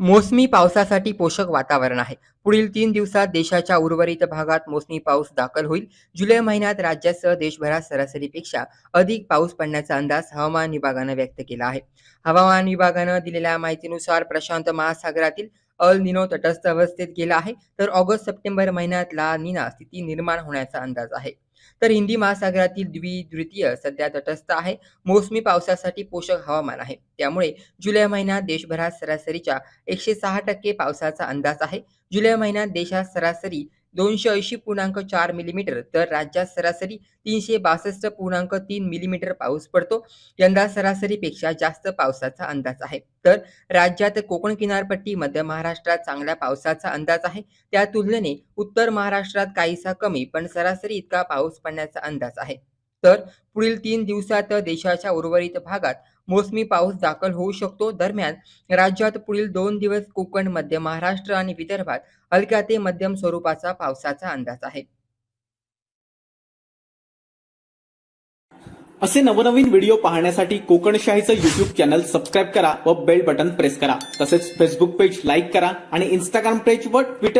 मोसमी पावसासाठी पोषक वातावरण आहे. पुढील तीन दिवसात देशाच्या उर्वरित भागात मोसमी पाऊस दाखल होईल. जुलै महिन्यात राज्यासह देशभरात सरासरीपेक्षा अधिक पाऊस पडण्याचा अंदाज हवामान विभागानं व्यक्त केला आहे. हवामान विभागानं दिलेल्या माहितीनुसार प्रशांत महासागरातील अल निनो तटस्थ अवस्थेत गेला आहे. तर ऑगस्ट सप्टेंबर महिन्यात ला निना स्थिती निर्माण होण्याचा अंदाज आहे. तर हिंदी महासागरातील द्विद्वितीय सध्या तटस्थ आहे. मोसमी पावसासाठी पोषक हवामान आहे. त्यामुळे जुलै महिन्यात देशभरात सरासरीच्या एकशे सहा टक्के पावसाचा अंदाज आहे. जुलै महिन्यात देशात सरासरी दोनशे ऐंशी पूर्णांक चार मिलीमीटर तर राज्यात सरासरी तीनशे बासष्ट पूर्णांक तीन मिलीमीटर पाऊस पडतो. यंदा सरासरीपेक्षा जास्त पावसाचा अंदाज आहे. तर राज्यात कोकण किनारपट्टी मध्य महाराष्ट्रात चांगल्या पावसाचा अंदाज आहे. त्या तुलनेने उत्तर महाराष्ट्रात काहीसा कमी पण सरासरी इतका पाऊस पडण्याचा अंदाज आहे. तर पुढील तीन दिवसात देशाच्या उर्वरित भागात मोसमी पाऊस दाखल होऊ शकतो. दरम्यान राज्यात पुढील दोन दिवस कोकण मध्य महाराष्ट्र आणि विदर्भात हलक्या ते मध्यम स्वरूपाचा पावसाचा अंदाज आहे. असे नवनवीन व्हिडिओ पाहण्यासाठी कोकणशाहीचं युट्यूब चॅनल सबस्क्राईब करा व बेल बटन प्रेस करा. तसेच फेसबुक पेज लाईक करा आणि इंस्टाग्राम पेज व ट्विटर